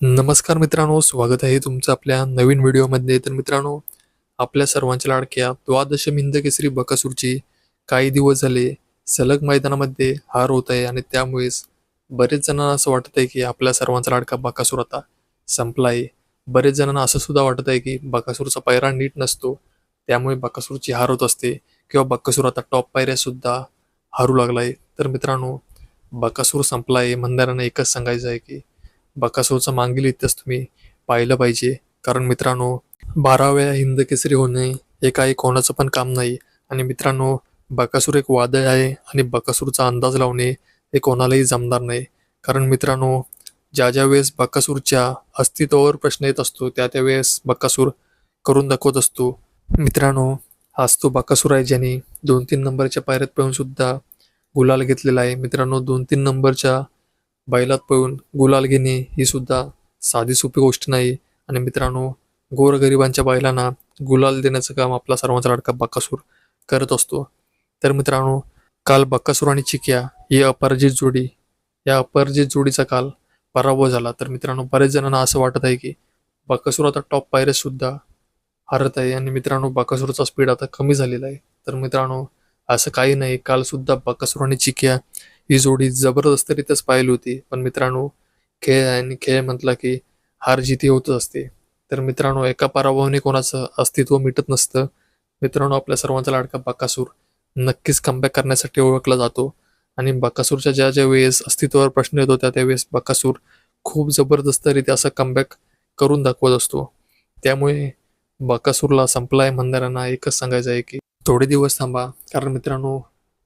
नमस्कार मित्रांनो स्वागत आहे तुमचं आपल्या नवीन व्हिडिओमध्ये. तर मित्रांनो आपल्या सर्वांच्या लाडक्या द्वादश मिंद केसरी बकासूरची काही दिवस झाले सलग मैदानामध्ये हार होत आहे आणि त्यामुळेच बरेच जणांना असं वाटत आहे की आपल्या सर्वांचा लाडका बकासूर आता संपला आहे बरेच जणांना असं सुद्धा वाटत आहे की बकासूरचा पायरा नीट नसतो त्यामुळे बकासूरची हार होत असते किंवा बकासूर आता टॉप पायऱ्या सुद्धा हारू लागलाय. तर मित्रांनो बकासूर संपला आहे म्हणणाऱ्यांना एकच सांगायचं आहे की बकासूरचं मागील इतिहास तुम्ही पाहिलं पाहिजे. कारण मित्रांनो बाराव्या हिंद केसरी होणे हे काही कोणाचं पण काम नाही. आणि मित्रांनो बकासूर एक वादळ आहे आणि बकासूरचा अंदाज लावणे हे कोणालाही जमणार नाही. कारण मित्रांनो ज्या ज्या वेळेस बकासूरच्या अस्तित्वावर प्रश्न येत असतो त्या त्या वेळेस बकासूर करून दाखवत असतो. मित्रांनो हाच तो बकासूर आहे ज्याने दोन तीन नंबरच्या पायऱ्यात पळून सुद्धा गुलाल घेतलेला आहे. मित्रांनो दोन तीन नंबरच्या बैलात पळून गुलाल घेणे ही सुद्धा साधी सोपी गोष्ट नाही. आणि मित्रांनो गोरगरिबांच्या बैलांना गुलाल देण्याचं काम आपला सर्वांचा लाडका बक्कासूर करत असतो. तर मित्रांनो काल बक्कासूर आणि चिक्या ही अपराजित जोडी या अपराजित जोडीचा काल पराभव झाला. तर मित्रांनो बरेच जणांना असं वाटत आहे की बक्कासूर आता टॉप पायऱ्यात सुद्धा हरत आहे. आणि मित्रांनो बक्कासूरचा स्पीड आता कमी झालेला आहे. तर मित्रांनो असं काही नाही. काल सुद्धा आणि चिक्या ही जोडी जबरदस्तरित्याच पाहिली होती. पण मित्रांनो खेळ आणि खेळ म्हटला की हार जिती होतच असते. तर मित्रांनो एका पराभवाने कोणाचं अस्तित्व मिटत नसतं. मित्रांनो आपल्या सर्वांचा लाडका बकासूर नक्कीच कमबॅक करण्यासाठी ओळखला जातो. आणि बकासूरच्या ज्या ज्या वेळेस अस्तित्वावर प्रश्न येतो होत्या त्यावेळेस बकासूर खूप जबरदस्तरित्या असं कमबॅक करून दाखवत असतो. त्यामुळे बकासूरला संपलाय म्हणणाऱ्यांना एकच सांगायचं आहे की थोडे दिवस थांबा. कारण मित्रांनो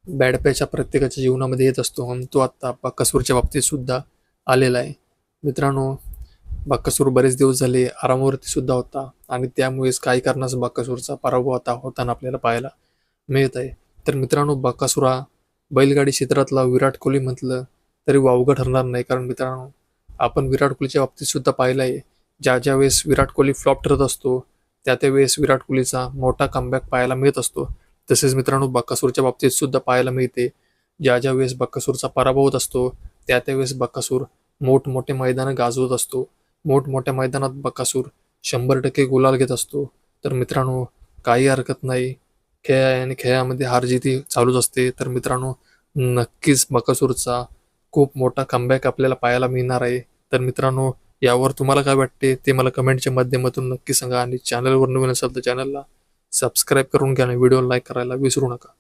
बॅड पॅच्या प्रत्येकाच्या जीवनामध्ये येत असतो. आणि तो आत्ता बक्कसूरच्या बाबतीत सुद्धा आलेला आहे. मित्रांनो बक्कासूर बरेच दिवस झाले आरामावरती सुद्धा होता. आणि त्यामुळेच काही कारणास बक्कासूरचा पराभव आता होताना आपल्याला पाहायला मिळत आहे. तर मित्रांनो बक्कासूरा बैलगाडी क्षेत्रातला विराट कोहली म्हटलं तरी वावगं ठरणार नाही. कारण मित्रांनो आपण विराट कोहलीच्या बाबतीत सुद्धा पाहिलं आहे. ज्या ज्या वेळेस विराट कोहली फ्लॉप ठरत असतो त्या त्या वेळेस विराट कोहलीचा मोठा कमबॅक पाहायला मिळत असतो. तसेच मित्रांनो बक्कासूरच्या बाबतीत सुद्धा पाहायला मिळते. ज्या ज्या वेळेस बक्कासूरचा पराभव होत असतो त्या त्यावेळेस बक्कासूर मोठमोठे मैदानं गाजवत असतो. मोठमोठ्या मैदानात बक्कासूर शंभर टक्के गुलाल घेत असतो. तर मित्रांनो काही हरकत नाही. खेळ आहे आणि खेळामध्ये हारजीती चालूच असते. तर मित्रांनो नक्कीच बकासूरचा खूप मोठा कमबॅक आपल्याला पाहायला मिळणार आहे. तर मित्रांनो यावर तुम्हाला काय वाटते? ते मला कमेंटच्या माध्यमातून नक्की सांगा आणि चॅनलवर नवीन असाल तर चॅनलला सबस्क्राईब करून घ्या आणि व्हिडिओ लाईक करायला विसरू नका.